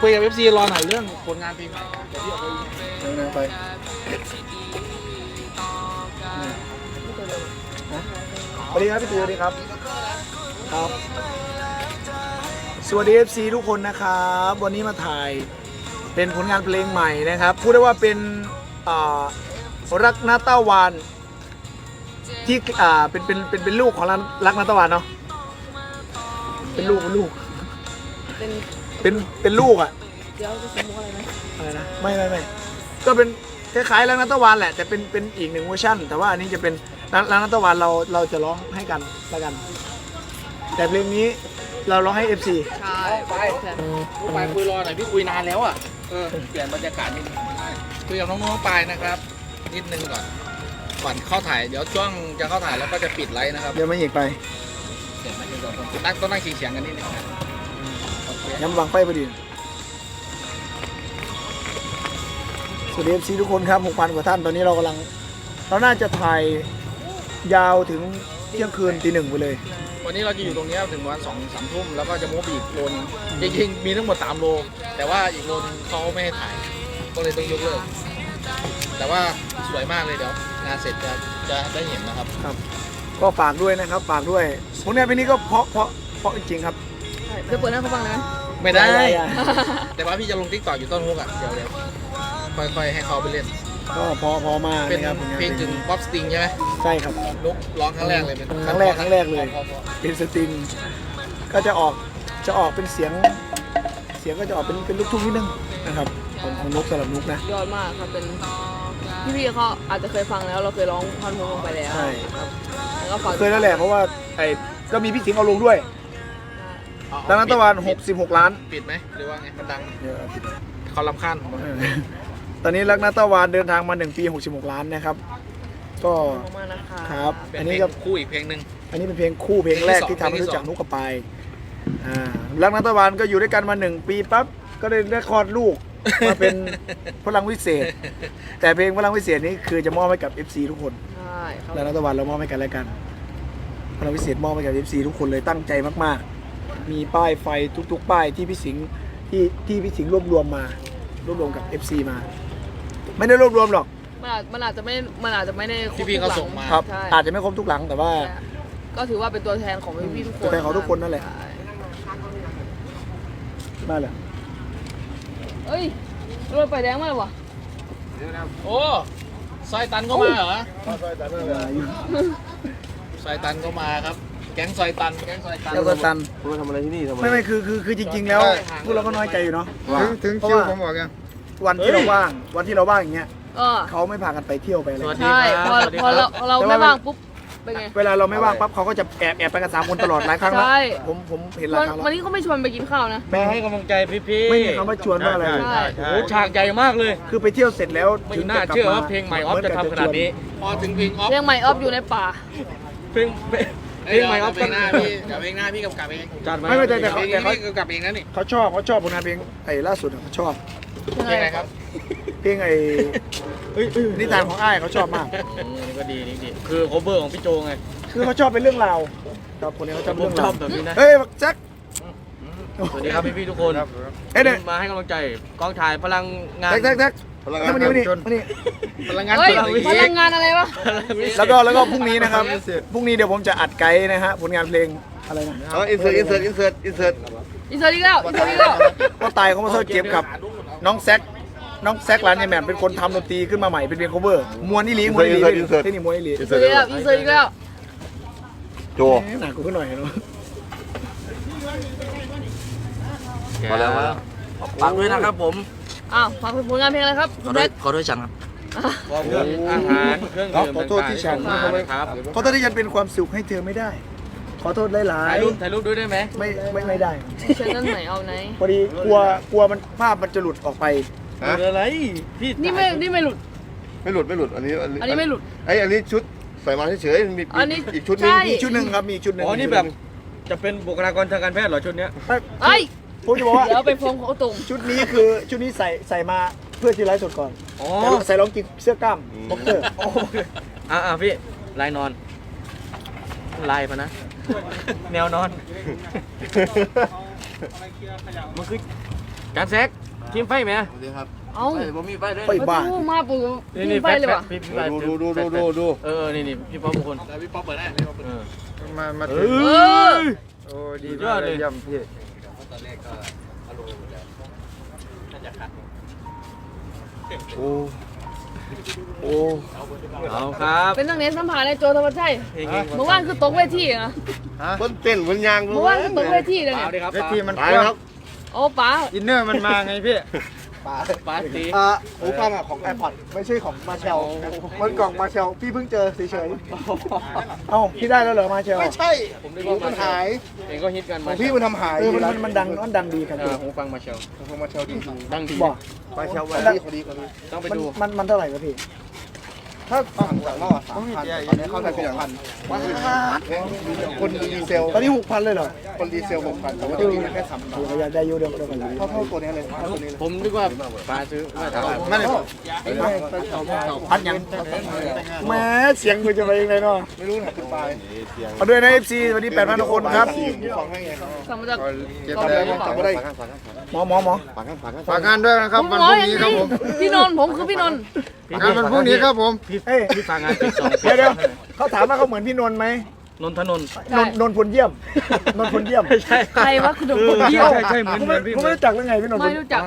คุยกับเอฟซีรอหน่อยเรื่องผลงานเพลงใหม่เดี๋ยวพี่ออกไปเดินไปสวัสดีครับพี่ตูสวัสดีครับ ครับ สวัสดี FC ทุกคนนะครับ วันนี้มาถ่ายเป็นผลงานเพลงใหม่นะครับ พูดได้ว่าเป็นอ่ารักนาตาวานที่อ่าเป็นเป็นเป็นเป็นลูกของรักนาตาวานเนาะ เป็นลูกเป็นลูก เป็น เป็นเป็นลูกอะเดี๋ยวจะสมมุติอะไรไหมอะไรนะไม่ไม่ไม่ก็เป็นคล้ายๆรักนัตวานแหละแต่เป็นเป็นอีกหนึ่งเวอร์ชันแต่ว่าอันนี้จะเป็นรักรักนัตวานเราเราจะร้องให้กันละกัน แต่เพลงนี้เราร้องให้ FC ใช่ไปลูกปลายคุยรอหน่อยพี่คุยนานแล้วอะเออเปลี่ยนบรรยากาศนิดนึงคุยกับน้องๆปลายนะครับ นิดนึงก่อนก่อนเข้าถ่ายเดี๋ยวช่วงจะเข้าถ่ายแล้วก็จะปิดไลฟ์นะครับเดี๋ยวไม่อีกไปเสียงมันจะโดนตั้งต้องนั่งเฉียงๆกันนิดนึงนะโอเค ย้ำวางไฟพอดีสวัสดี FC ทุกคนครับหกพันกว่าท่านตอนนี้เรากำลัง เราน่าจะถ่ายยาวถึงเที่ยงคืนตีหนึ่งไปเลย วันนี้เราจะอยู่ตรงนี้ถึงวันสองสามทุ่มแล้วก็จะมูฟอีกโลนึงจริงๆมีทั้งหมดสามโล แต่ว่าอีกโลนึงเขาไม่ให้ถ่าย ก็เลยต้องยกเลิก แต่ว่าสวยมากเลยเดี๋ยวงานเสร็จจะจะได้เห็นนะครับ ก็ฝากด้วยนะครับ ฝากด้วยผลงานเพลงนี้ก็เพราะเพราะเพราะจริงๆครับ เดี๋ยวเปิดหน้าเขาฟังนะ ไม่ได้ได้ได้แต่ว่าพี่จะลงทิกตอกอยู่ต้นฮุกอะ เดี๋ยวเดี๋ยวค่อยๆ ให้เขาไปเล่น ก็พอพอมาเป็นนะครับผลงานเพลงถึงป๊อปสติงใช่ไหมใช่ครับ ลุกร้องครั้งแรกเลยเป็นครั้งแรกครั้งแรกเลย พอพอเป็นสตริงก็จะออกจะออกเป็นเสียง เสียงก็จะออกเป็นเป็นลูกทุ่งนิดนึงนะครับของของนุกสำหรับนุกนะ ยอดมากครับเป็นพี่ๆเขาอาจจะเคยฟังแล้วเราเคยร้องท่อนฮุกลงไปแล้วใช่ ครับแล้วก็ฝากเคยแล้วแหละเพราะว่าไอ้ก็มีพี่สิงห์เอาลงด้วยเอา ดังนั้นตะวันปิด66 ล้านปิดไหมหรือว่าไงมันดังเดี๋ยวเอาปิดเขาลำคาญเออตอนนี้รักนัตะวันเดินทางมา 1 ปี 66 ล้านนะครับ ก็ขอบคุณมากนะคะครับเป็นอันเพลนี้งก็คู่อีกเพลงหนึ่งอันนี้เป็นเพลงคู่เพลงแรกเพลงที่ที่ทำให้สองรู้จักนุกกับปายอ่ารักนัตะวันก็อยู่ด้วยกันมา 1 ปีปั๊บก็ได้ได้คลอดลูกมาเป็นพลังวิเศษ แต่เพลงพลังวิเศษนี้คือจะมอบให้กับ FC ทุกคนใช่ครับแล้วนัตะวันเรามอบให้กันแล้วกันพลังวิเศษมอบให้กับ FC ทุกคนเลยตั้งใจมากๆ มีป้ายไฟทุกๆ ป้ายที่พี่สิงห์ที่ที่พี่สิงห์รวบรวมมารวบรวมกับ FC มา ไม่ได้รวบรวมหรอกมันอาจมันอาจจะไม่มันอาจจะไม่ได้ครบพี่ๆเขาทุกหลัส่งมา ครับ ใช่อาจจะไม่ครบทุกหลังแต่ว่าแต่ก็ถือว่าเป็นตัวแทนของพี่ๆทุกคนตัวแทนของทุกคนนั่นแหละ ใช่นั่นแหละเอ้ยรถไฟแดงมาเลยวะโอ้ซอยตันก็มาเหรออยู่ซอยตันก็มาครับ แก๊งซอยตัน แก๊งซอยตัน แล้วก็ตันคุณมาทำอะไรที่นี่ทำไมไม่ไม่คือคือคือจริง ๆ แล้วใช่พวกเราก็น้อยใจอยู่เนาะ ว่าถึงเพราะคิวว่าผมบอกยังวันที่เราว่าง วันที่เราว่างอย่างเงี้ยเออเขาไม่พากันไปเที่ยวไปอะไรสวัสดีใช่พอพอเราพอเราแต่ไม่ว่าว่างปุ๊บเป็นไง เวลาเราไม่ว่างปั๊บเขาก็จะแอบแอบไปกันสามคนตลอดหลายครั้งแล้วใช่ ผมผมเห็นหลายวันครั้งวันแล้วนี้เขาไม่ชวนไปกินข้าวนะ มาให้กำลังใจพี่ๆไม่มีคำว่าชวนว่าอะไร ใช่ โอ้โหฉากใหญ่มากเลย คือไปเที่ยวเสร็จแล้วไม่ถึงน่าจะกลับเชื่อมาว่าเพลงใหม่ออฟจะทำขนาดนี้ พอถึงเพลงออฟเรื่องใหม่ออฟอยู่ในป่า เพลงเพลง ใหม่ออฟเพลงหน้าพี่เดี๋ยวเพลงหน้าพี่กำกับเองจัดมาไม่ไม่แต่แต่เพเขาลงแต่เขานี้พี่กำกับเองนะนี่เขาชอบเขาชอบผลงานเพลงไอ้ล่าสุดอะเขาชอบเพลงอะไรครับเพลงไอ้นิทานของอ้ายเขาชอบมากอืมนี่ก็ดีนี่ดีคือ cover ของพี่โจไงคือเขาชอบเป็นเรื่องราวครับคนนี้เขาชอบผเรื่มองชราอวบแบบนี้นะเฮ้ยบักแจ็คสวัสดีครับพี่ๆทุกคนเอ้ยเดี๋ยวมาให้กำลังใจกองถ่ายพลังงานแท็กแท็กแท็ก พลังนี่งานมานี่มานี่มานี่พลังงานเฮ้ยพลังวิพลังงานอะไรวะแล้วก็แล้วก็พรุ่งนี้นะครับพรุ่งนี้เดี๋ยวผมจะอัดไกด์นะฮะผลงานเพลงอะไรนะเอาอินเสิร์ตอินเสิร์ตอินเสิร์ตอินเสิร์ตอินเสิร์ตอีกแล้วอินเสิร์ตอีกแล้วก็ตายเขามาเซอร์เจ็บกับน้องแซกน้องแซกร้านยายแหม่มเป็นคนทำดนตรีขึ้นมาใหม่เป็นเพลง cover มวนนี่ลีมวนนี่ลีเทคนิคมวนนี่ลีอินอินเสิเสิร์ร์ตตอีกแล้วอินเสิร์ตอีกแล้วโจหนักกูขึ้นหน่อยเนาะมาแล้วมาแล้วฝากด้วยนะครับผม อ้าวฝากผลงานเพลงอะไรครับขคุอณด้วแบ็ยค ขอด้วยจังครับเครื่องอาหารเครื่องดื่มขอโทษที่ฉัน ต่างๆนะครับขอโทษที่ฉันเป็นความสุขให้เธอไม่ได้ ขอโทษหลาถ่ายยรูปถ่ายรูปด้วยได้ไหมๆไม่ไม่ไม่ได้ฉันนั่นไหนเอาไหน พอดีกลัวกลัวมันภาพมันจะหลุดออกไป ฮะเรืออะไรพี่นี่ไม่ นี่ไม่หลุด ไม่หลุดไม่หลุดอันนี้อันนี้ไม่หลุด ไอยอันนี้ชุดใส่มาเฉยๆมันมีอันนี้อีกชุดหนึงใช่ มีชุดหนึ่งครับมีอีกชุดหนึ่งอ๋อนี่แบบจะเป็นบุคลากรทางการแพทย์เหรอชุดเนี้ย เอ้ย ผมจะบอกว่า เดี๋ยวไปฟ้องเขาตุ่มชุดนี้คือชุดนี้ใส่ใส่มาเพื่อที่ไลฟ์สดก่อนอ๋อแต่ใส่รองกินเสื้อกล้ามบ็อกเซอร์อะอะพี่ลายนอน ลายปะนะ แนวนอน มันคือการแซกทีมไฟไหมสวัสดีครับเอ้าเฮ้ยผมมีไฟด้วยไปบ้านประตูมาปุ๊บนี่ยินี่งไปเลยว่ะพี่พี่ไฟดูดูดูดูดูดูเออนี่นี่พี่ป๊อปมงคลแล้วพี่ป๊อปเปิดได้พี่ป๊อปเปิดเออมามาเอถึงเอออโอ้ดีสุดยมาอกดเลเลยยย่ำพี่โอ้โอ้เอาครับเป็นนักเรียนสัมภาษณ์ในโจธวัชชัยเฮงๆเมื่อวานคือตกเวทีนะมันเต้นมันยางเมื่อวานคือตกเวทีเลยเปล่าเนี่ยดิครับเวทีมันตายกว้างครับโอ้ป๋าอินเนอร์มันมาไงพี่ ปาร์ตี้อ่าหูฟังอะของ iPod ไม่ใช่ของมาเชลมันกล่องมาเชลพี่เพิ่งเจอเฉยๆเอ้าพี่ได้แล้วเหรอมาเชลไม่ใช่ผมนึกว่ามันหายเองก็ฮิตกันขมาองพี่มันทำหายเออมันมันมันดังมันดังดีครับเออหูฟังมาเชลของมาเชลดีดังดีบอกมาเชลมัวันนดังต้องไปมันดูมันมันเท่าไหร่ครับพี่ ถ้าฝั่งฝั่งนอกสามพันตอนนี้เข้าไทยเป็นพันคนดีเซลตอนนี้หกพันเลยเหรอคนดีเซลหกพันแต่ว่าตัวนี้แค่สามพันเดี๋ยวอยากได้อยูเดียวเดียวกันเลยเท่าเท่าตัวนี้เลยเท่าตัวนี้เลยผมนึกว่าปาซื้อไม่ถามไม่เลยพันยังแม้เสียงคุณจะไปยังไงเนาะไม่รู้นะเป็นปลายเอาด้วยนะ FC วันนี้8,000ทุกคนครับฟังให้ไงสั่งมาจากเจ็บกองได้ทัพจำเปไม่ล่าได้หมอหมอหมอฝากกันฝากกันฝากงานด้วยนะครับผมวันบอพกรุ่งอย่างนี้ครับนี้ผมพี่นนท์ผมคือพี่นนท์งานวันพรุ่งนี้ครับผมพี่เอ้ย พี่ฟังงานติดสองเดี๋ยวเดี๋ยวเขาถามว่าเขาเหมือนพี่นนท์ไหมนนทนนท์นนท์นนท์พลเยี่ยม นนท์พลเยี่ยมใช่ใครวะคือหนุ่มคนเออเดียวใช่ใช่เหมือนผมเหมืไม่อนพี่ผมไม่รู้จักเรื่องไงพี่นนท์ไม่รู้จัก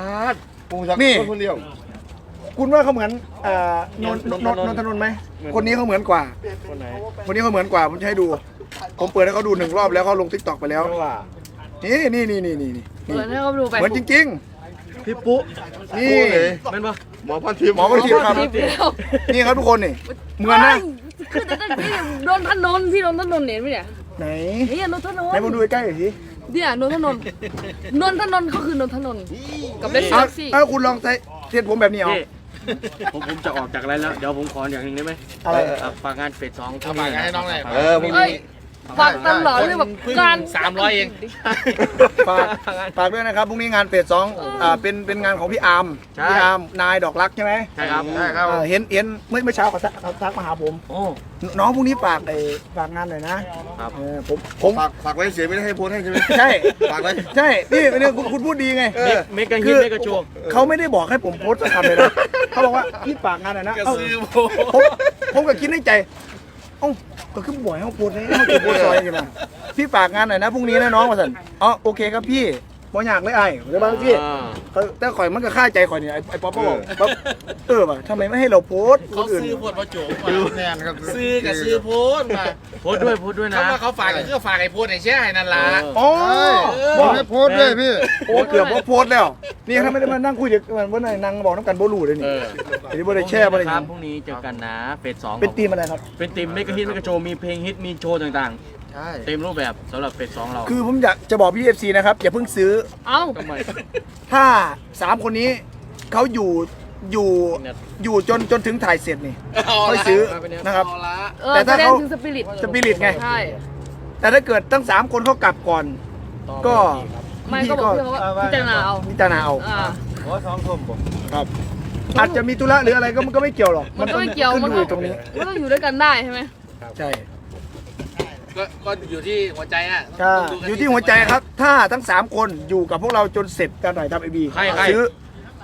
ปูจักนี่คนเดียว คุณว่าเขาเหมือนเอ่อนนท์นนท์นนท์นนทนนท์ไหมคนนี้เขาเหมือนกว่า คนไหนคนนี้เขาเหมือนกว่าผมจะให้ดู ผมเปิดให้เขาดูหนึ่งรอบแล้วเขาลงทิกตอกไปแล้วนี่นี่นี่นี่นี่นี่เปิดให้เขาดูไปเหมือนจริงพี่ปุ๊ๆนี่เป็นปะ หมอพันทิพย์หมอพันทิพย์ครับทิปแล้วนี่ครับทุกคนนี่เหมือนนะคือแต่นี่โดนถนนพี่โดนถนนเห็นไหมเนี่ยไหนนี่โดนถนนไหนมาดูใกล้ๆหน่อยสิเนี่ยโดนถนนนนถนนก็คือนนถนนกับเล็กเอาซี่เอาคุณลองใส่เทียนผมแบบนี้เอาพี่ผมผมจะออกจากอะไรแล้ว เดี๋ยวผมขออย่างหนึ่งได้ไหมอะไรเอ่อฝากงานเฟสสองเอาฝากงานให้น้องหน่อยเออพรุ่ง เอ้ยนี้ฝากตลอดเลยแบบเพิ่งการสามร้อยเองฝากฝากด้วยนะครับพรุ่งนี้งานเฟสสองอ่าเป็นเป็นงานของพี่อาร์มพี่อาร์มนายดอกรักใช่ไหมใช่ครับได้ครับอ่าเห็นเห็นเมื่อเมื่อเช้าเขาทักเขาทักมาหาผม โอ้ น้องพรุ่งนี้ฝากไอ้ฝากงานหน่อยนะครับ เออผมผมฝากฝากไว้เสียไม่ได้ให้โพสให้ใช่ไหมใช่ฝากไว้ ใช่นี่เป็นเรื่องคุณคุณพูดดีไง เออ เมกะคืฮิตอเมกะโชว์เขาไม่ได้บอกให้ผมโพสต์สักคำเลยนะ เขาบอกว่าพี่ฝากงานหน่อยนะกระเอ้าซือโบผมผมก็คิดในใจ เอ้าก็คือบ่อยเขาปวดเลยเขาจะโพสต์ซอยกันนะพี่ฝากงานหน่อยนะพรุ่งนี้นะน้องมาสันอ๋อโอเคครับพี่ บ่อยากเลยไอ้เดี๋ยวบางพี่อ่า เขาแต่ข่อยมันก็ค่าใจข่อยเนี่ยไอ้ไอ้ป๊อปก็บอกป๊อปเออว่ะทำไมไม่ให้เราโพสต์คเขานอื่น ซื้อโพดมาโจกมาแน่นครับซื้อกับซื้อโพดมาโพสต์ด้วยโพสต์ด้วยนะ เขาว่าเขาฝากก็คือฝากไอ้โพดไอ้แช่ให้นั่นล่ะอ๋อบอกให้โพสต์ด้วยพี่ โอ้เกือบว่าโพสต์แล้ว นี่ถ้าไม่ได้มานั่งคุยเดี๋ยวมันว่านั่งบอกน้ำกันโบลูเลยนี่เออ ไอ้ที่บ่ได้แช่บ่ได้หคยัรับงพรุ่งนี้เจอกันนะเฟสสองเป็นทีมอะไรครับ เป็นทีมเมกะฮิตเมกะโชว์มีเพลงฮิตมีโชว์ต่าง ใช่ๆเต็มรูปแบบสำหรับเฟสสองเราคือผมอยากจะบอกพี่เอฟซีนะครับ อย่าเพิ่งซื้อ เอ้าทำไมถ้าสามคนนี้เขาอยู่อยู่อยู่จนจนถึงถ่ายเสร็จนี่เอาค่อยละซื้อนะครับ เอาละเออแต่แสถ้าดงเขา ถึงสปิริตสปิริตไง ใช่แต่ถ้าเกิดทั้งสามคนเขากลับก่อน ก็ ไม่ก็บอกพี่เขาว่าพิจารณาเอาพิจารณาเอาอ่า หัวสองทุ่มผมครับ อาจจะมีธุระหรืออะไรก็มันก็ไม่เกี่ยวหรอกมันก็ไม่เกี่ยวขึ้มันนอก็ ยู่ตรงนี้ มันต้องอยู่ด้วยกันได้ใช่ไหมใช่ ก็ก็อยู่ที่หัวใจอะถ้าต้งดูกัน อยู่ที่หัวใจครับ ถ้าทั้งสามคนอยู่กับพวกเราจนเสร็จการถ่ายทำไอบีใครใคร ซื้อ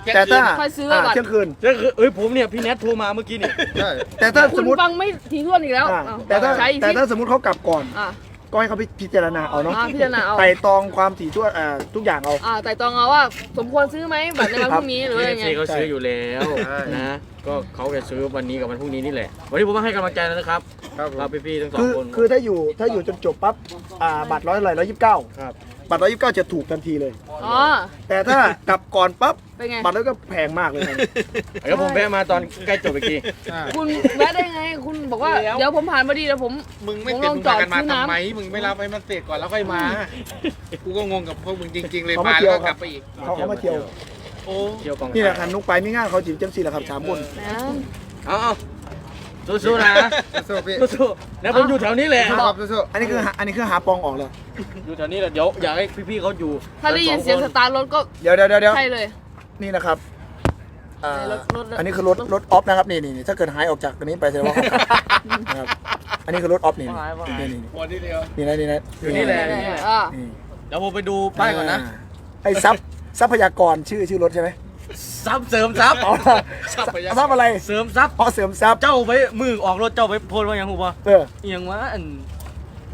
เที่ยงแต่ถ้าคืนค่อยซื้ออ่าบัตรเที่ยงคืน ก็คือเอ้ยผมเนี่ยพี่แนทโทรมาเมื่อกี้นี่ ใช่แต่ถ้าคุสณมมติฟังไม่ถี่ถ้วนอีกแล้วอ่าอ้าวแต่ถ้าใช้อีกแต่ทีถ้าสมมติเขากลับก่อน อ่าก็ให้เขาพิจารณาเอาเนาะอ่าพิจารณาเอา ไต่ตองความถี่ทั่วนอ่าทุกอย่างเอา อ่าแต่ตองเอาว่าสมควรซื้อไหมบัตรในวันพรุ่งนี้หรือพี่ว่าเอยังไงซีเขาซื้ออยู่แล้วนะ ก็เขาจะซื้อวันนี้กับวันพรุ่งนี้นี่แหละ วันนี้ผมมาให้กำลังใจแล้วนะครับ ครับผม เราพี่ๆทั้งสอคืงอคนคือถ้าอยู่ถ้าอยู่จนจบปั๊บอ่าบัตรร้อยร้อยยี่สิบเก้าครับ บัตรร้อยยี่สิบเก้าจะถูกทันทีเลย อ๋อ แต่ถ้ากลับก่อนปั๊บเป็นไง บัตรแล้วก็แพงมากเลยนะเดี๋ยวผมแวะมาตอนใกล้จบอีกทีใช่คุณแวะได้ไง คุณบอกว่า เดี๋ยวผมผ่านมาดีเดี๋ยวผม มึงไม่ผมเป็นลองมึงจอพาดกันมาซื้อน้ำทำไม มึงไม่รับให้มันเสร็จก่อนแล้วค่อยมา กูก็งงกับพวกมึงจริง ๆ เลยเขามามาเที่แล้วยวก็คกรัลับบไปอีก เขาเขามาเที่ยว โอ้ เที่ยวกองนี่แหละคันนุกไปไม่ง่ายเขาจีบจังสี่แหละครับสามคน นะ เอาเอา สู้ๆนะสู้ๆพี่สู้ๆแล้วผมอยู่แถวนี้แหละสู้ครับสู้อันนี้คือหาอันนี้คือหาปองออกเลยอยู่แถวนี้แหละเดี๋ยวอยากให้พี่ๆเขาอยู่ถ้าได้ยินเสียงสตาร์ทรถก็เดี๋ยวเดี๋ยวเดี๋ยวเดี๋ยวใช่เลยนี่นะครับอ่าในรถรถอันนี้คือรถรถออฟนะครับนี่นี่นี่ถ้าเกิดหายออกจากตัวนี้ไปแสดงว่าเขากลับนะครับอันนี้คือรถออฟนี่นี่นี่นี่วันที่เดียวนี่นะนี่นะอยู่นี่แหละอ่านี่เดี๋ยวผมไปดูป้ายก่อนนะาไอ้ทรัพย์ทรัพยากรชื่อชื่อรถใช่ไหม ซับเสริมซับอ๋อทรัพย์อะไรเสริมซับอ๋อเสริมทรัพย์เจ้าไปมือออกรถเจ้าไปโพลว่าหยังหูบ่เอออหยังวะอัน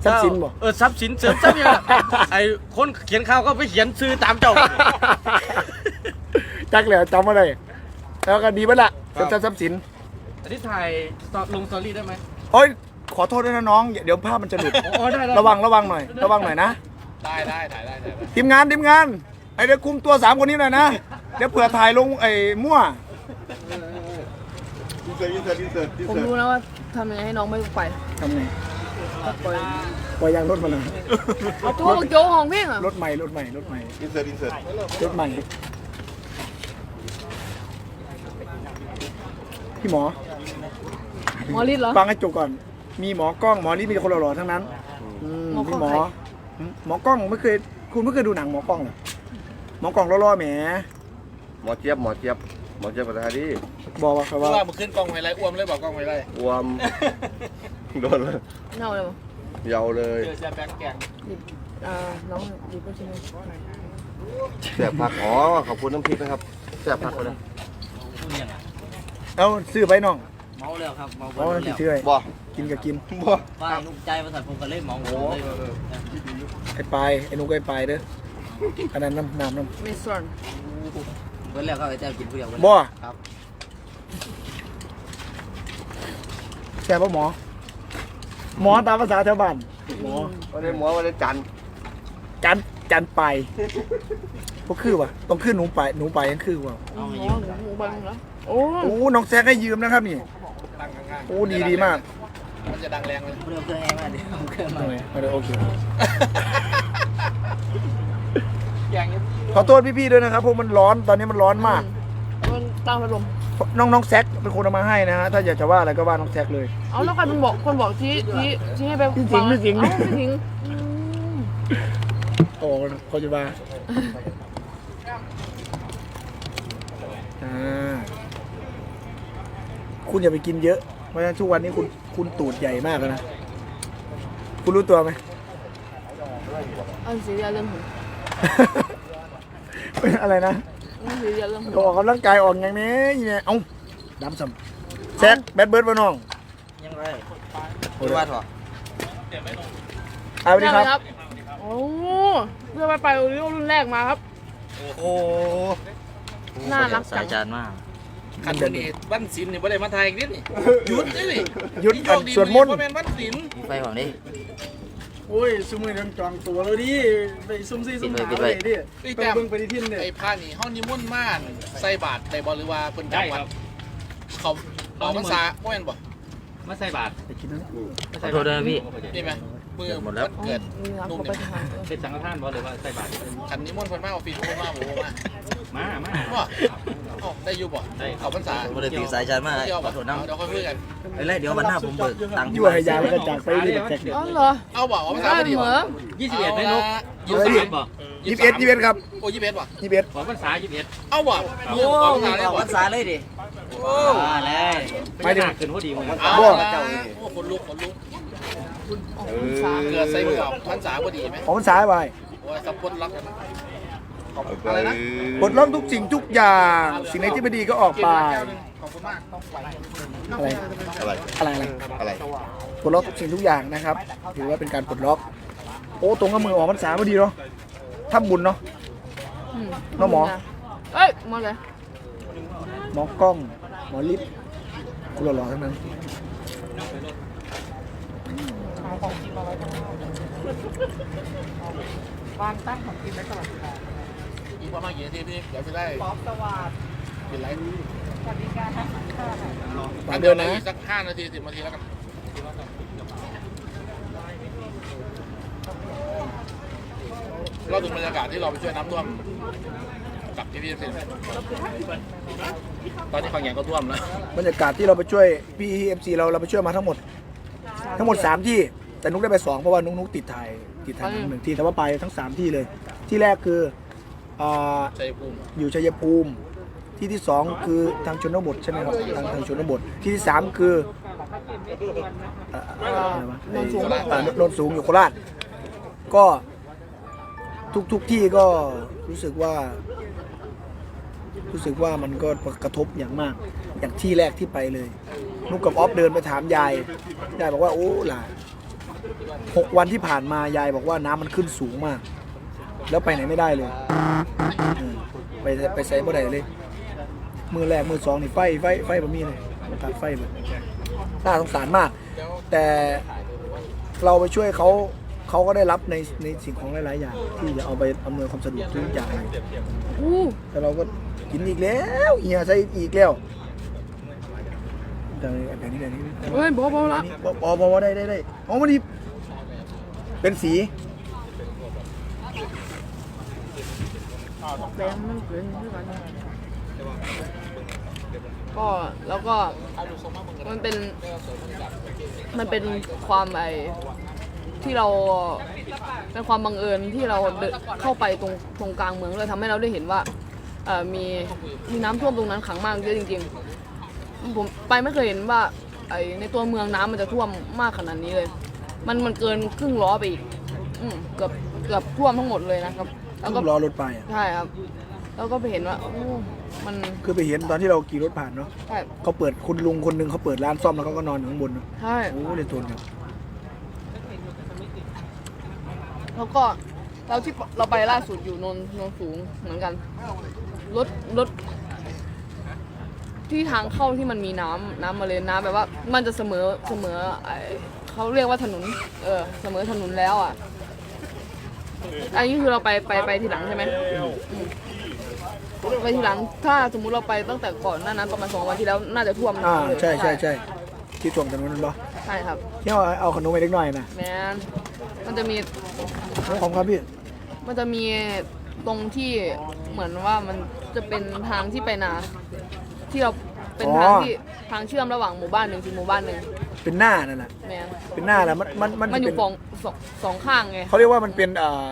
ทรัพย์สินบ่เออทรัพย์สินเสริมทรัพย์ยังไงไอ้คนเขียนข่าวก็ไปเขียนซื้อตามเจ้า จักเลยจำมาเลยแล้วก็ดีมั้ยล่ะเสริมทรัพย์ทรัพย์สินอันนี้ถ่ายลงสตอรี่ได้ไหมโอ้ยขอโทษด้วยนะน้องเดี๋ยวภาพมันจะหลุดอ๋อได้ได้ระวังระวังหน่อย ระวังหน่อยนะได้ได้ถ่ายได้ถ่ายได้ทีมงานทีมงานไอเดี๋ยวคุมตัวสามคนนี้หน่อยนะ เดี๋ยวเผื่อถ่ายลงไอ้มั่ว อินเสิร์ตอินเสิร์ตอินเสิร์ตอินผมเสิร์ตรู้แล้วว่าทำยังไงให้น้องไม่ไปทำไงก็ปล่อยปล่อยยางรถมาเลยเอาตัวโจ๊กของพี่อะรถใหม่รถใหม่รถใหม่อินเสิร์ตอินเสิร์ตรถใหม่ พี่หมอ หมอฤทธิ์เหรอ ฟังให้จบก่อน มีหมอกล้องหมอนี่มีแต่คนหล่อๆทั้งนั้นอืมหมอกล้พี่องหมอใครอืมหมอกล้องไม่เคย คุณไม่เคยดูหนังหมอกล้องเหรอ หมอกล้องล่อๆแหม หมอเจี๊ยบหมอเจี๊ยบหมอเจี๊ยบประธานดีบอกว่าเขาเพราะว่าว่ามันขึ้นกล้องไฮไลท์อ้วมเลยบอกกล้องไฮไลท์อวมโดนเลยเน่าเลยมั้งยาวเลยเจอแซมแบงค์แกงอ่าน้องดีก็ชิมแสบผักอ๋อขอบคุณน้ำพริกนะครับแสบผักเลยเอาซื้อไปน้องเมาแล้วครับเมาเอาสิซื้อให้บ่กินก็กินบ่ว่าลูกใจประสาทผมก็เลยเมาเลยไอ้ปลายไอ้นุกไอ้ปลายเด้ออันนั้นน้ำน้ำน้ไม่ส่วน เพิ่นแล้วก็จะกินผู้เดียวำบ่ ครับแช่ป่ะหมอ หมอตามภาษาชาวบ้านหมอวันนี้หมอวันนี้จันทร์จันจันไปก็คือว่ะต้องขึ้นหนูไปหนูไปยังคือว่ะเอาหมูหมูบังเหรอโอ้โอ้น้องแซกให้ยืมนะครับนี่ ตั้งข้างๆโอ้ดีดีมาก มันจะดังแรงเลยผู้เดียวเครื่องแห้งมาเดี๋ยวเครื่องมาโอเคเอาเดี๋ยวโอเค อย่างนี้ ขอโทษพี่ๆด้วยนะครับเพราะมันร้อนตอนนี้มันร้อนมากมันตามพัดลมน้องน้องแซกเป็นคนเอามาให้นะฮะถ้าอยากจะว่าอะไรก็ว่าน้องแซกเลยเอาแล้วใครเป็นบอกคนบอกที่ที่ที่ให้ไปพี่สิงห์พี่สิงห์เอ้าพี่สิงห์อืมโอ้เขาจะว่าอ่าคุณอย่าไปกินเยอะเพราะฉะนั้นทุกวันนี้คุณคุณตูดใหญ่มากแล้วนะ คุณรู้ตัวไหมอันสีเรียเรื่องผม เป็นอะไรนะอันสีเรียเรื่องผมออกกำลังกายออกอย่างนี้เนี่ยเอ้าดำซ้ำแซกแบดเบิร์ดมาน้องยังไงดูว่าถอดเอาไปดิครับ โอ้เพื่อไปไปโอริโอรุ่นแรกมาครับ โอ้น่ารักจัสางยจานมากขันวันนี้บ้านศิลป์นี่บ่ได้มาไทยอีกนิดนี่หยุดนี่นี่หยุดนี่กันสวดมนต์บ่แม่นบ้านศิลป์มีไฟของดิ โอ้ยซุมือยังจองตัวแล้วดิไปซุ่มซี่ซุ่มหาปิดไว้เลยดิไอ้ไปแต้ม เบิ่งไปที่ทินเนี่ยไอ้ผ้านี่ห้องนิมนต์ม่านใส่บาตรได้บ่หรือว่าเพิ่นจำวัดเขาเอาพรรษาบ่แม่นบ่มาใส่บาทไปกินนะขอโทษด้วยนะพี่ นี่ไหมมือหมดแล้ววันเกิดนี่ครับนุ่มผมไปเนี่ยทางเป็นสังฆทานบ่หรือว่าใส่บาท ขันนิมนต์เพิ่นมาออฟฟิศเพิ่นมาบ่มา มามาบ่เอ้าได้อยู่บ่เอาพรรษาผมเลยตีสายจานมาเที่ยวขบ่อโทษเอาน้ำเดี๋ยวค่อยคุยกัน ไอ้ไรเดี๋ยววันหน้าผมเบิกตังค์ยั่วให้ยาแล้วก็จากไปดิแจ็คเนี่ยอ๋อเหรอเอาบ่เอาพรรษาได้บ่ดีเหบ่มือยี่สิบเอ็ดไหมนกยี่สิบเอ็ดบ่ยี่สิบเอ็ดยี่สิบเอ็ดครับโอ้ยี่สิบเอ็ดบ่ยี่สิบเอ็ดขอพรรษายี่สิบเอ็ดเอาบ่โอ้เอาพรรษาได้ขอบ่พรรษาเลยดิโอ้มาเลยไม่ได้ขึ้นพอดีมึงเอาบ่ละโอ้คนลุกคนลุกออกพรรษาเกิดใส่หมวกพรรษาบ่ดีไหมของมันสายไปโอ้ยสับปนรักเอาไปอะไรนะปลดล็อกทุกสิ่งทุกอย่าง สิ่งไหนที่ไม่ดีก็ออกกินไปมาแก้วหนึงขอบคุณมากอะไร อะไร อะไรอะไรอะไรปลดล็อกทุกสิ่งทุกอย่างนะครับ ถือว่าเป็นการปลดล็อก โอ้ตรงกับมือออกมันสายพอดีเนาะทำบุญเนาะอืมน้องหมอ เอ้ยหมอเลยหมอกล้อง หมอลิฟต์กูหล่อๆทั้งนั้นอีก ประมาณกี่นาทีพี่เดี๋ยวจะได้ป๊อปสวัสดิ์เป็นไรฝากด้วยนะอีกสักห้านาทีสิบนาทีแล้วกันเราถึงบรรยากาศที่เราไปช่วยน้ำท่วมกับพี่พี่เสร็จตอนนี้ฝั่งใหญ่ก็ท่วมแล้วบรรยากาศที่เราไปช่วยพี่เอ็มซีเราเราไปช่วยมาทั้งหมด ทั้งหมด3ที่ แต่นุกได้ไป2เพราะว่านุกนุกติดถ่ายติดถ่ายหนึ่งที่แต่ว่าไปทั้ง3ที่เลย ที่แรกคือ อ่าชัยภูมิอยู่ชัยภูมิ ที่ที่2คือทางชนบทใช่ไหมครับทางทางชนบท ที่ที่3คือเอ่ออะไรวะโนนสูงเอ่อโนนสูงอยู่โคราช ก็ทุกทุกที่ก็รู้สึกว่า รู้สึกว่ามันก็กระทบอย่างมาก อย่างที่แรกที่ไปเลยนุกกับออฟเดินไปถามยายยายบอกว่าโอ้หล่ะหกวันที่ผ่านมายายบอกว่าน้ำมันขึ้นสูงมาก แล้วไปไหนไม่ได้เลยเออไปไปใส่บ่ได้เลย มือแรกมือสองนี่ไฟไฟไฟบะมีเลยตัดไฟเลยน่าสงสารมาก แต่เราไปช่วยเขาเขาก็ได้รับในในสิ่งของหลาย ๆ อย่าง ที่จะเอาไปอำนวยความสะดวกทุกอย่างเลยอู้แต่เราก็กินอีกแล้วเฮียใส่อีกแล้วแต่แบบนี้แบบนี้ เฮ้ยบอกบอกละ อันนี้พอพอพอได้ได้ได้อ๋อมันนี่เป็นสี แบงมันเกินด้วยกันก็แล้วก็มันเป็นมันเป็นความไอที่เราเป็นความบังเอิญที่เราเดินเข้าไปตรงตรงกลางเมืองเลยทำให้เราได้เห็นว่าเอ่อมีมีน้ำท่วมตรงนั้นขังมากเยอะจริง ๆ ผมไปไม่เคยเห็นว่าไอในตัวเมืองน้ำมันจะท่วมมากขนาดนี้เลย มันมันเกินครึ่งล้อไปอีกอืมเกือบเกือบท่วมทั้งหมดเลยนะครับ แล้วก็รอรถไปอะใช่ครับ แล้วก็ไปเห็นว่าโอ้มันคือไปเห็นตอนที่เราขี่รถผ่านเนาะใช่เขาเปิดคุณลุงคนหนึ่งเขาเปิดร้านซ่อมแล้วเขาก็นอนอยู่ข้างบนเนอะใช่ โอ้เลยทนครับแล้วก็เราที่เราไปล่าสุดอยู่โนนโนนสูงเหมือนกันรถรถที่ทางเข้าที่มันมีน้ำน้ำมาเลยน้ำแบบว่า มันจะเสมอเสมอไอเขาเรียกว่าถนน เออ เสมอถนนแล้วอะ อันนี้คือเราไปไปไปทีหลังใช่ไหมอืมไปทีหลัง ถ้าสมมุติเราไปตั้งแต่ก่อนหน้านั้นประมาณสองวันที่แล้วน่าจะท่วมอ่าเลยใช่ใช่ใช่ที่ถ่วงถนนนั่นปะใช่ครับที่เอาเอาขนมไปเล็กน้อยนะแมนมันจะมีขอบคุณครับพี่มันจะมีตรงที่เหมือนว่ามันจะเป็นทางที่ไปนาที่เรา เป็นทางที่ทางเชื่อมระหว่างหมู่บ้านหนึ่งถึงหมู่บ้านหนึ่งเป็นหน้านั่นแหละแมนเป็นหน้าแหละมันมันมันมันอยู่เป็นสองสองสองข้างไงเขาเรียกว่ามันเป็นเอ่อ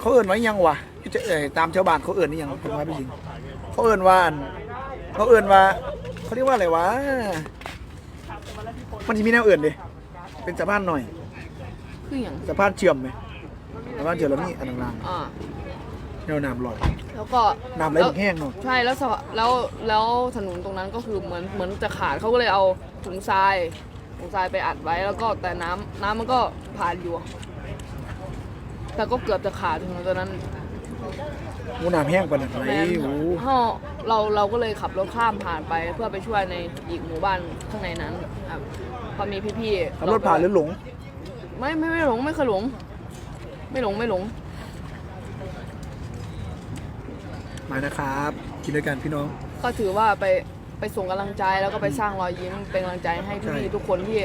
เขาเอื่นไว้ยังวะจะเอ่ยตามชาวบ้านเขาเอื่นนี่ยังผมว่าพี่สิงเขาเอื่นว่าอันเขาเอื่นว่าเขาเรียกว่าอะไรวะมันจะมีแนวอื่นดิเป็นสะพานหน่อยคืออย่างสะพานเชื่อมไหมสะพานเชื่อมแล้วนี่อันล่างอ่าๆ แนวน้ำลอยแล้วก็น้ำไหลแห้งเนาะใช่แล้วสะแล้วแล้วถนนตรงนั้นก็คือเหมือนเหมือนจะขาดเขาก็เลยเอาถุงทรายถุงทรายไปอัดไว้แล้วก็แต่น้ำน้ำมันก็ผ่านอยู่ แต่ก็เกือบจะขาดถึงตอนนั้นหมูน้ำแห้งปานนั้นไหลแมนโอ้โหเราเราเราก็เลยขับรถข้ามผ่านไปเพื่อไปช่วยในอีกหมู่บ้านข้างในนั้นครับพอมีพี่ๆขับรถผ่านหรือหลงไม่ไม่ไม่หลงไม่เคยหลง ไม่หลงไม่หลง มานะครับ กินด้วยกันพี่น้อง ก็ถือว่าไปไปส่งกำลังใจแล้วก็ไปสร้างรอยยิ้มเป็นกำลังใจให้ใช่ พี่ๆทุกคนที่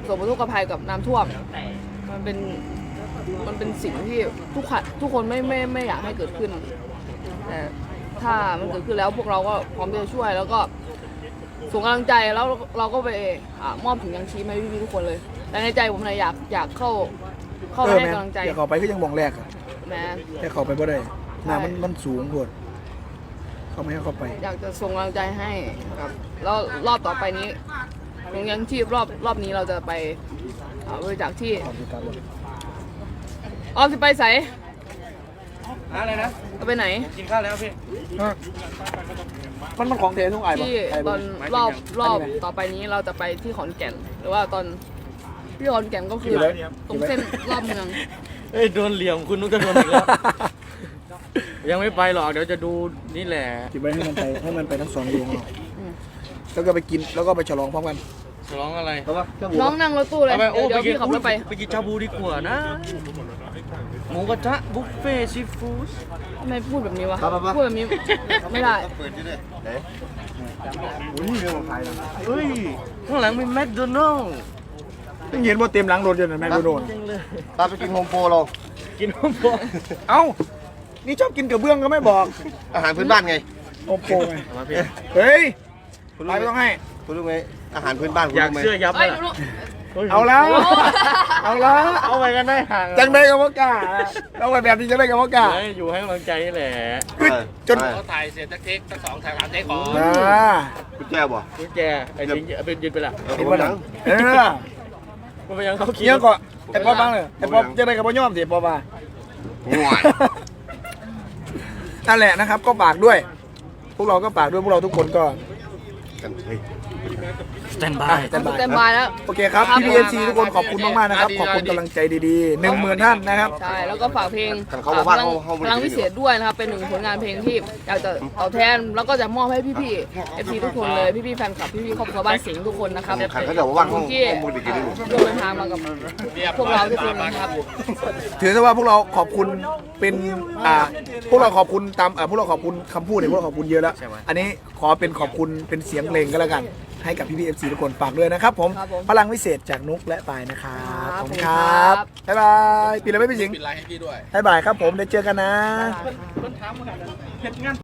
ประสบอุทกภัยกับน้ำท่วม มันเป็นมันเป็นสิ่งที่ทุกคนทุกคนไม่ไม่ไม่อยากให้เกิดขึ้นแต่ถ้ามันเกิดขึ้นแล้วพวกเราก็พร้อมที่จะช่วย แล้วก็ส่งกำลังใจแล้วเราก็ไปอ่ามอบถุงยางชีพให้พี่ๆทุกคนเลย แต่ในใจผมนะอยากอยากเข้าเข้าเอไปอให้แม่กำลังใจอย่าเข้าไปก็ยังมองแรกอะแมนแค่เข้าไปบ่ได้น้ำมันใช่มันสูงโพด เขาไม่ให้เข้าไป อยากจะส่งกำลังใจให้ครับแล้วรอบต่อไปนี้โรงยังชีพรอบรอบนี้เราจะไปอ่าบริจาคที่ออมสิไปใสอะไรนะเอาไปไหน กินข้าวแล้วพี่ มันมันของเททุ่งไอ้ปะที่ไอ้ตบ่อนรอบรอบต่อไปนี้เราจะไปที่ขอนแก่น หรือว่าตอนที่ขอนแก่นก็คือตรงเส้นรอบเมือง เอ้ยโดนเหลี่ยมคุณนุกจะโดนอีกแล้ว ยังไม่ไปหรอกเดี๋ยวจะดูนี่แหละ จิบไว้ให้มันไปให้มันไปทั้งสองดวงเนาะอืมแล้วก็ไปกินแล้วก็ไปฉลองพร้อมกันฉลองอะไรเพราะว่าเครื่องน้องนั่งรถตู้เลยเอาไปโอ้เดี๋ยวไปเดี๋ยวกินพี่ขับรถไป ไปกินชาบูดีกว่านะ หมูกระทะบุฟเฟ่ซีฟู้ดทำไมพูดแบบนี้วะครับครับพูดแบบนี้ไม่ได้ เปิดอยู่ด้วยไหนโอ้ยเรื่องของใครนะเฮ้ย ข้างหลังมีแมคโดนัลล์ต้องเห็นว่าเต็มหลังรถอยู่นะแม่กูโดนจังเลยตามไปกินโฮมโปรเรากินนมพอเอ้า นี่ชอบกินกระเบื้องก็ไม่บอกอาหารพื้นบ้านไงโอ้โหไงมาพี่เฮ้ยคุณไปรู้ไหมไม่ต้องให้ คุณรู้ไหมอาหารพื้นบ้านคุณอยากรู้ไหมเสื้อยับเอ้ยเลยลูกเอาแล้ว เอาแล้ว เอาไปกันได้ห่างจังได้กับว่ากล้าเอาไปแบบนี้จังได้กับว่ากล้าเฮ้ยอยู่ให้กำลังใจนี่แหละคือจนไปเขาถ่ายเสร็จสักเทคสักสองถ่ายสามเทคของอ่าคุณแจบ่กุญแจไอ้ยิงเป็นยืนไปละเออเห็นผมป่ะหนันังงเออมันไปยังเขาขี่เนี่ยก็ไอ้ป๊อปบ้างเลยไอ้ป๊อปจะได้กับพ่อย่อมสิป๊อปบ้าผมง่วย นั่นแหละนะครับ ก็ฝากด้วย พวกเราก็ฝากด้วยพวกเราทุกคนก็ กันเฮ้ย แตนบาอะยสแตนบายเต็มบายแล้ว โอเคครับครับพี่พีเอซีทุกคนขอบคุณมากๆนะครับ ขอบคุณกำลังใจดีๆหนึ่งหมื่นท่านนะครับ ใช่ แล้วก็ฝากเพลงกันเขาบอกว่าพลังเขาเขาพลังวิเศษด้วยนะครับ เป็นหนึ่งผลงานเพลงที่อยากจะตอบแทน แล้วก็จะมอบให้พี่ๆเอฟซีทุกคนเลย พี่ๆแฟนคลับ พี่ๆครอบครัวบ้านสิงห์ทุกคนนะครับขันเขาจะว่าว่างขห้ออบงคุณที่ห้องมือดีกินได้หนูร่วมเดินทางมากับพวกเราทุกคนนะครับ ถือซะว่าพวกเราขอบคุณเป็นอ่าพวกเราขอบคุณตามอ่าพวกเราขอบคุณคำพูดเนี่ยพวกเราขอบคุณเยอะแล้ว อันนี้ขอเป็นขอบคุณเป็นเสียงเพลงก็แล้วกัน ให้กับพี่พีเอฟซีทุกคนฝากด้วยนะครับผม ครับผมพลังวิเศษจากนุกและปายนะครับครับขอบคุณผมคครรัับบบ๊ายบายปีละไม่พี่สิงห์ปิดไลน์ให้พี่ด้วย บ๊ายบายครับผมเดี๋ยวเจอกันนะบ๊ายบายครับ